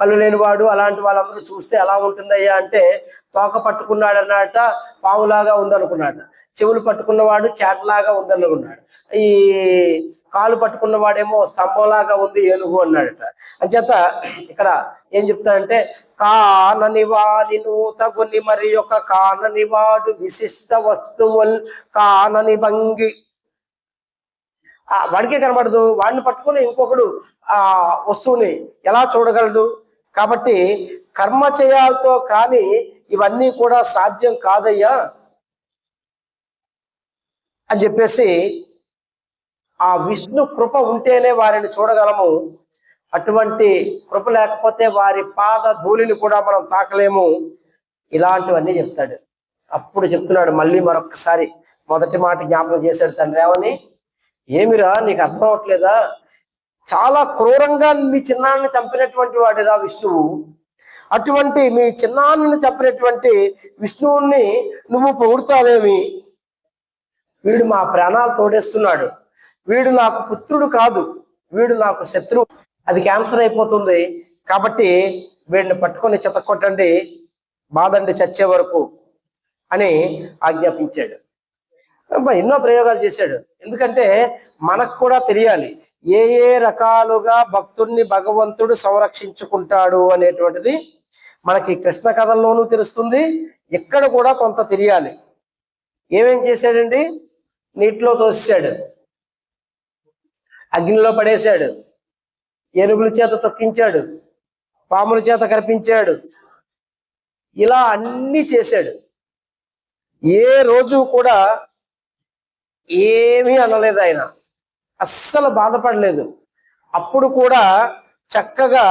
కళ్ళు లేనివాడు అలాంటి వాళ్ళందరూ చూస్తే ఎలా ఉంటుందయ్యా అంటే తోక పట్టుకున్నాడు అన్నట పావులాగా ఉందనుకున్నాడు. చెవులు పట్టుకున్నవాడు చేటలాగా ఉందనుకున్నాడు. ఈ కాలు పట్టుకున్నవాడేమో స్తంభంలాగా ఉంది ఏనుగు అన్నాడట. అంచేత ఇక్కడ ఏం చెప్తాడంటే కానని వాని నూతగుని మరి యొక్క కానని వాడు విశిష్ట వస్తువుల్ కానని భంగి. ఆ వాడికే కనబడదు. వాడిని పట్టుకుని ఇంకొకడు ఆ వస్తువుని ఎలా చూడగలడు? కాబట్టి కర్మ చేయాలతో కానీ ఇవన్నీ కూడా సాధ్యం కాదయ్యా అని చెప్పేసి ఆ విష్ణు కృప ఉంటేనే వారిని చూడగలము. అటువంటి కృప లేకపోతే వారి పాద ధూళిని కూడా మనం తాకలేము. ఇలాంటివన్నీ చెప్తాడు. అప్పుడు చెప్తున్నాడు మళ్ళీ మరొకసారి మొదటి మాట జ్ఞాపకం చేశాడు తండ్రి ఏమని? ఏమిరా నీకు అర్థం అవట్లేదా చాలా క్రూరంగా మీ చిన్నాన్ని చంపినటువంటి వాడిరా విష్ణువు. అటువంటి మీ చిన్నాన్ని చంపినటువంటి విష్ణువుని నువ్వు పొగుడుతావేమి? వీడు మా ప్రాణాలు తోడేస్తున్నాడు. వీడు నాకు పుత్రుడు కాదు. వీడు నాకు శత్రువు. అది క్యాన్సర్ అయిపోతుంది. కాబట్టి వీడిని పట్టుకొని చెతకొట్టండి బాదండి చచ్చే వరకు అని ఆజ్ఞాపించాడు. ఎన్నో ప్రయోగాలు చేశాడు. ఎందుకంటే మనకు కూడా తెలియాలి ఏ ఏ రకాలుగా భక్తుడిని భగవంతుడు సంరక్షించుకుంటాడు అనేటువంటిది మనకి కృష్ణ కథల్లోనూ తెలుస్తుంది. ఇక్కడ కూడా కొంత తెలియాలి. ఏమేం చేశాడండి? నీటిలో తోసాడు అగ్నిలో పడేశాడు. ఏనుగుల చేత తొక్కించాడు. పాముల చేత కనిపించాడు ఇలా అన్ని చేశాడు. ఏ రోజు కూడా ఏమీ అనలేదు ఆయన. అస్సలు బాధపడలేదు. అప్పుడు కూడా చక్కగా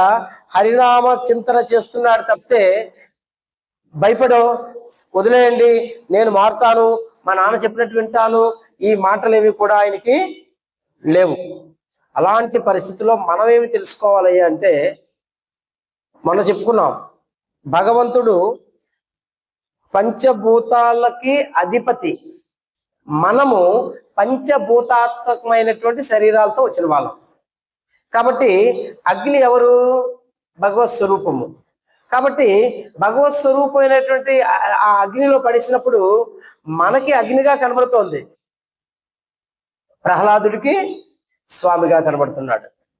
హరినామ చింతన చేస్తున్నాడు తప్పితే భయపడో వదిలేయండి నేను మారుతాను మా నాన్న చెప్పినట్టు వింటాను ఈ మాటలేవి కూడా ఆయనకి లేవు. అలాంటి పరిస్థితుల్లో మనం ఏమి తెలుసుకోవాలి అంటే మనం చెప్పుకున్నాం భగవంతుడు పంచభూతాలకి అధిపతి. మనము పంచభూతాత్మకమైనటువంటి శరీరాలతో వచ్చిన వాళ్ళం. కాబట్టి అగ్ని ఎవరు? భగవత్ స్వరూపము. కాబట్టి భగవత్ స్వరూపమైనటువంటి ఆ- ఆ అగ్నిలో పడేసినప్పుడు మనకి అగ్నిగా కనబడుతోంది. ప్రహ్లాదుడికి స్వామిగా కనబడుతున్నాడు.